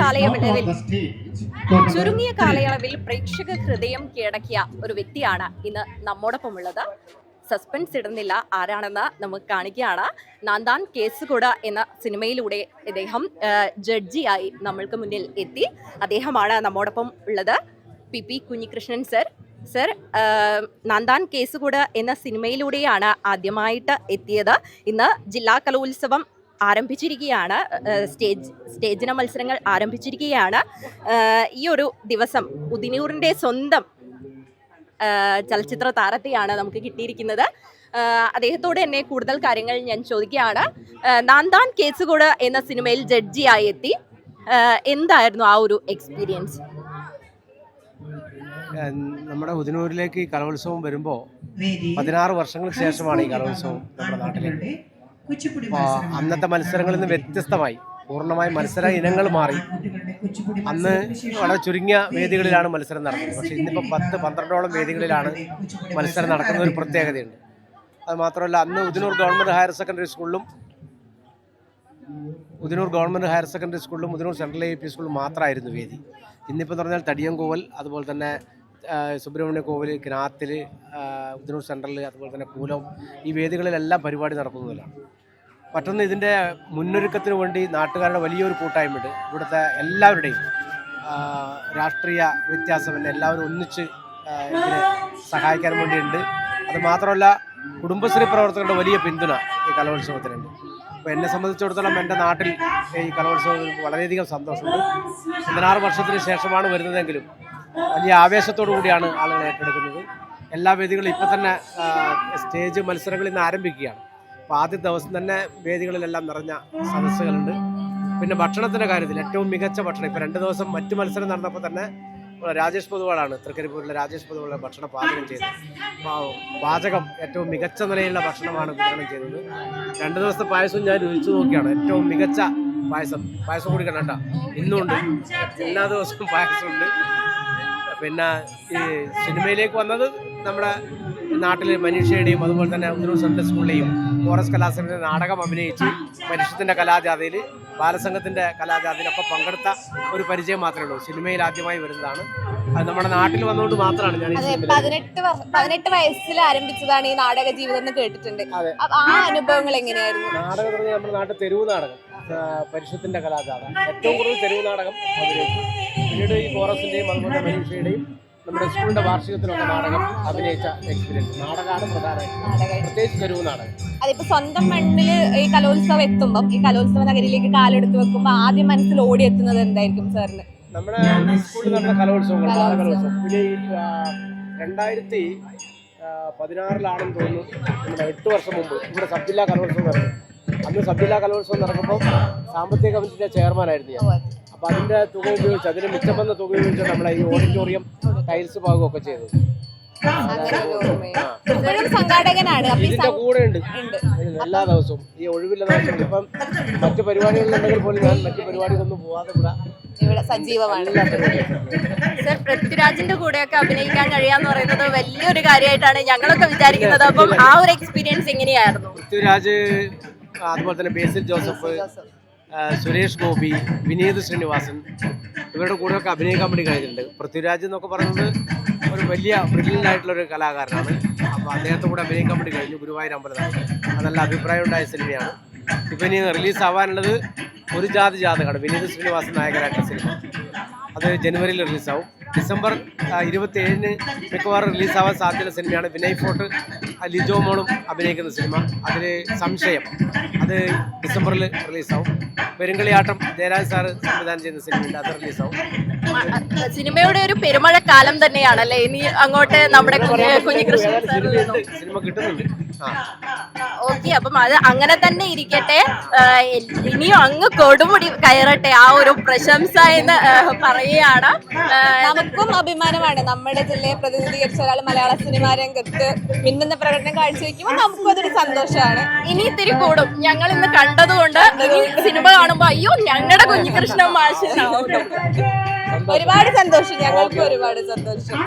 കാലയളവിൽ ചുരുങ്ങിയ കാലയളവിൽ പ്രേക്ഷക ഹൃദയം കീഴടക്കിയ ഒരു വ്യക്തിയാണ് ഇന്ന് നമ്മോടൊപ്പം ഉള്ളത് സസ്പെൻസ് ഇടുന്നില്ല ആരാണെന്ന് നമുക്ക് കാണിക്കുകയാണ്. നാന്താൻ കേസുകൊട എന്ന സിനിമയിലൂടെ ഇദ്ദേഹം ജഡ്ജിയായി നമ്മൾക്ക് മുന്നിൽ എത്തി. അദ്ദേഹമാണ് നമ്മോടൊപ്പം ഉള്ളത്. P P Kunhikrishnan sir. Sir നന്ദാൻ നാന്താൻ കേസുകൂട് എന്ന സിനിമയിലൂടെയാണ് ആദ്യമായിട്ട് എത്തിയത്. ഇന്ന് ജില്ലാ കലോത്സവം ആരംഭിച്ചിരിക്കുകയാണ്. സ്റ്റേജ് സ്റ്റേജിന മത്സരങ്ങൾ ആരംഭിച്ചിരിക്കുകയാണ്. ഈ ഒരു ദിവസം ഉദിനൂറിന്റെ സ്വന്തം ചലച്ചിത്ര താരത്തെയാണ് നമുക്ക് കിട്ടിയിരിക്കുന്നത്. അദ്ദേഹത്തോട് തന്നെ കൂടുതൽ കാര്യങ്ങൾ ഞാൻ ചോദിക്കുകയാണ്. നാന്താൻ കേസുകൂട് എന്ന സിനിമയിൽ ജഡ്ജിയായി എത്തി. എന്തായിരുന്നു ആ ഒരു എക്സ്പീരിയൻസ് നമ്മുടെ ഉദിനൂരിലേക്ക് ഈ കലോത്സവം വരുമ്പോൾ പതിനാറ് വർഷങ്ങൾക്ക് ശേഷമാണ് ഈ കലോത്സവം നമ്മുടെ നാട്ടിലേക്ക്. അപ്പോൾ അന്നത്തെ മത്സരങ്ങളിൽ നിന്ന് വ്യത്യസ്തമായി. പൂർണമായി മത്സര ഇനങ്ങൾ മാറി. അന്ന് വളരെ ചുരുങ്ങിയ വേദികളിലാണ് മത്സരം നടക്കുന്നത് പക്ഷേ ഇന്നിപ്പോൾ പത്ത് പന്ത്രണ്ടോളം വേദികളിലാണ് മത്സരം നടക്കുന്ന ഒരു പ്രത്യേകതയുണ്ട്. അത് മാത്രമല്ല അന്ന് ഉദിനൂർ ഗവൺമെന്റ് ഹയർ സെക്കൻഡറി സ്കൂളിലും ഉദിനൂർ ഗവൺമെന്റ് ഹയർ സെക്കൻഡറി സ്കൂളിലും ഉദിനൂർ സെൻട്രൽ എ പി സ്കൂളിലും മാത്രമായിരുന്നു വേദി. ഇന്നിപ്പോൾ എന്ന് പറഞ്ഞാൽ തടിയങ്കോവൽ അതുപോലെ തന്നെ സുബ്രഹ്മണ്യ കോവിൽ കിനാത്തിൽ ഉദിനൂർ സെൻട്രൽ അതുപോലെ തന്നെ കൂലം ഈ വേദികളിലെല്ലാം പരിപാടി നടക്കുന്നതിലാണ് മറ്റൊന്ന് ഇതിന്റെ മുന്നൊരുക്കത്തിന് വേണ്ടി നാട്ടുകാരുടെ വലിയൊരു കൂട്ടായ്മയുണ്ട്. ഇവിടുത്തെ എല്ലാവരുടെയും രാഷ്ട്രീയ തന്നെ എല്ലാവരും ഒന്നിച്ച് ഇതിനെ സഹായിക്കാൻ വേണ്ടിയുണ്ട്. അത് മാത്രമല്ല കുടുംബശ്രീ പ്രവർത്തകരുടെ വലിയ പിന്തുണ ഈ കലോത്സവത്തിനുണ്ട്. അപ്പോൾ എന്നെ സംബന്ധിച്ചിടത്തോളം എന്റെ നാട്ടിൽ ഈ കലോത്സവം വളരെയധികം സന്തോഷമുണ്ട്. പതിനാറ് വർഷത്തിന് ശേഷമാണ് വരുന്നതെങ്കിലും വലിയ ആവേശത്തോടു കൂടിയാണ് ആളുകൾ ഏറ്റെടുക്കുന്നത്. എല്ലാ വേദികളും ഇപ്പം തന്നെ സ്റ്റേജ് മത്സരങ്ങളിൽ നിന്ന് ആരംഭിക്കുകയാണ്. അപ്പോൾ ആദ്യ ദിവസം തന്നെ വേദികളിലെല്ലാം നിറഞ്ഞ സദസ്സുകളുണ്ട്. പിന്നെ ഭക്ഷണത്തിന്റെ കാര്യത്തിൽ ഏറ്റവും മികച്ച ഭക്ഷണം. ഇപ്പോൾ രണ്ട് ദിവസം മറ്റു മത്സരം നടന്നപ്പോൾ തന്നെ രാജേഷ് പൊതുവാളാണ്. തൃക്കരിപ്പൂരിലെ രാജേഷ് പൊതുവാളെ ഭക്ഷണം പാചകം ചെയ്തത്. പാചകം ഏറ്റവും മികച്ച നിലയിലുള്ള ഭക്ഷണമാണ് വിതരണം ചെയ്തത്. രണ്ട് ദിവസത്തെ പായസം ഞാൻ രുചിച്ചു നോക്കിയാണ്. ഏറ്റവും മികച്ച പായസം. പായസം കുടിക്കണം കേട്ടോ ഇന്നുണ്ട്. എല്ലാ ദിവസവും പായസമുണ്ട്. പിന്നെ ഈ സിനിമയിലേക്ക് വന്നത് നമ്മുടെ നാട്ടിലെ മനീഷയുടെയും അതുപോലെ തന്നെ ഉന്നൂർ സെൻട്രൽ സ്കൂളിലെയും ഫോറസ് കലാസമിതി നാടകം അഭിനയിച്ച് മനുഷ്യത്തിന്റെ കലാജാഥയിൽ ബാലസംഘത്തിന്റെ കലാജാഥയിലൊക്കെ പങ്കെടുത്ത ഒരു പരിചയം മാത്രമേ ഉള്ളൂ. സിനിമയിൽ ആദ്യമായി വരുന്നതാണ്. അത് നമ്മുടെ നാട്ടിൽ വന്നുകൊണ്ട് മാത്രമാണ് ഞാൻ പതിനെട്ട് വയസ്സിൽ ആരംഭിച്ചതാണ് ഈ നാടക ജീവിതം എന്ന് കേട്ടിട്ടുണ്ട്. ആ അനുഭവങ്ങൾ എങ്ങനെയായിരുന്നു? നാടകം പറഞ്ഞാൽ നമ്മുടെ നാട്ടിൽ തെരുവ് നാടകം. പരിഷത്തിന്റെ കലാജാഥ ഏറ്റവും കൂടുതൽ തെരുവ് നാടകം പിന്നീട് ഈ ഫോറസിന്റെയും അതുപോലെ മനീഷയുടെയും നമ്മുടെ സ്കൂളിന്റെ വാർഷികത്തിലുള്ള നാടകം അഭിനയിച്ച എക്സ്പീരിയൻസ് നാടകമാണ് പ്രധാനമായിട്ട് പ്രത്യേകിച്ച് തെരുവ് നാടകം. അതിപ്പോ സ്വന്തം മണ്ണിൽ ഈ കലോത്സവം എത്തുമ്പോൾ ഈ കലോത്സവ നഗരിയിലേക്ക് കാലെടുത്ത് വെക്കുമ്പോ ആദ്യം മനസ്സിൽ ഓടി എത്തുന്നത് എന്തായിരിക്കും സാറിന്? നമ്മുടെ സ്കൂളിൽ നടന്ന കലോത്സവങ്ങൾ കലോത്സവം. പിന്നെ രണ്ടായിരത്തി പതിനാറിലാണെന്ന് തോന്നുന്നു. നമ്മുടെ എട്ട് വർഷം മുമ്പ് ഇവിടെ സബ് ജില്ലാ കലോത്സവം നടന്നു. അന്ന് സബ് ജില്ലാ കലോത്സവം നടക്കുമ്പോൾ സാമ്പത്തിക കമ്മിറ്റിയുടെ ചെയർമാനായിരുന്നു ഞാൻ. അപ്പോൾ അതിന്റെ തുക ഉപയോഗിച്ച് അതിന് മിച്ചം വന്ന തുക ഉപയോഗിച്ച് നമ്മളെ ഈ ഓഡിറ്റോറിയം ടൈൽസ് ഒക്കെ ചെയ്തു അങ്ങനെ ഒരു സംഘാടകനാണ് ഇതിന്റെ കൂടെ ഉണ്ട്. എല്ലാ ദിവസവും. ഈ ഒഴിവില്ല ദിവസം ഇപ്പം മറ്റു പരിപാടികളുണ്ടെങ്കിൽ പോലും ഞാൻ മറ്റു പരിപാടികളൊന്നും പോവാതെ കൂടെ ഇവിടെ സജീവമാണ്. സർ പൃഥ്വിരാജിന്റെ കൂടെയൊക്കെ അഭിനയിക്കാൻ കഴിയാന്ന് പറയുന്നത് വലിയൊരു കാര്യമായിട്ടാണ് ഞങ്ങളൊക്കെ വിചാരിക്കുന്നത്. അപ്പം ആ ഒരു എക്സ്പീരിയൻസ് എങ്ങനെയായിരുന്നു? പൃഥ്വിരാജ് അതുപോലെ തന്നെ ബേസിൽ ജോസഫ്. സുരേഷ് ഗോപി വിനീത് ശ്രീനിവാസൻ ഇവരുടെ കൂടെയൊക്കെ അഭിനയിക്കാൻ വേണ്ടി കഴിഞ്ഞിട്ടുണ്ട് പൃഥ്വിരാജ് എന്നൊക്കെ പറയുന്നത് ഒരു വലിയ ബ്രില്യന്റായിട്ടുള്ളൊരു കലാകാരനാണ്. അപ്പോൾ അദ്ദേഹത്തെ കൂടെ അഭിനയിക്കാൻ വേണ്ടി കഴിഞ്ഞു. ഗുരുവായൂർ അമ്പലത്തിൽ അതല്ല അഭിപ്രായം ഉണ്ടായ സിനിമയാണ്. ഇപ്പം ഇനി റിലീസാവാനുള്ളത് ഒരു ജാതി ജാതകമാണ്. വിനീത് ശ്രീനിവാസൻ നായകനായിട്ടുള്ള സിനിമ. അത് ജനുവരിയിൽ റിലീസാവും ഡിസംബർ ഇരുപത്തി ഏഴിന് മിക്കവാറും റിലീസാവാൻ സാധ്യതയുള്ള സിനിമയാണ് വിനയ് ഫോർട്ട് ലിജോ മോളും അഭിനയിക്കുന്ന സിനിമ. അതിൽ സംശയം അത് ഡിസംബറിൽ റിലീസാവും. പെരുങ്കളിയാട്ടം ജയരാജ് സാറ് സംവിധാനം ചെയ്യുന്ന സിനിമയുണ്ട് അത് റിലീസാവും. സിനിമയുടെ ഒരു പെരുമഴ പെരുമഴക്കാലം തന്നെയാണല്ലേ ഇനി അങ്ങോട്ട് നമ്മുടെ കുഞ്ഞികൃഷ്ണൻ സിനിമ കിട്ടുന്നുണ്ട്. ഓക്കെ അപ്പം അത് അങ്ങനെ തന്നെ ഇരിക്കട്ടെ. ഇനിയും അങ്ങ് കൊടുമുടി കയറട്ടെ ആ ഒരു പ്രശംസ എന്ന് പറയുകയാണ്. നമുക്കും അഭിമാനമാണ്. നമ്മുടെ ജില്ലയെ പ്രതിനിധീകരിച്ച ഒരാൾ മലയാള സിനിമാ രംഗത്ത് മിന്നുന്ന പ്രകടനം കാഴ്ചവെക്കുമ്പോൾ നമുക്കും അതൊരു സന്തോഷമാണ്. ഇനി ഇത്തിരി കൂടും. ഞങ്ങൾ ഇന്ന് കണ്ടതുകൊണ്ട് ഇനി സിനിമ കാണുമ്പോ അയ്യോ ഞങ്ങളുടെ കുഞ്ഞികൃഷ്ണൻ മാഷ് ഒരുപാട് സന്തോഷം. ഞങ്ങൾക്കും ഒരുപാട് സന്തോഷം.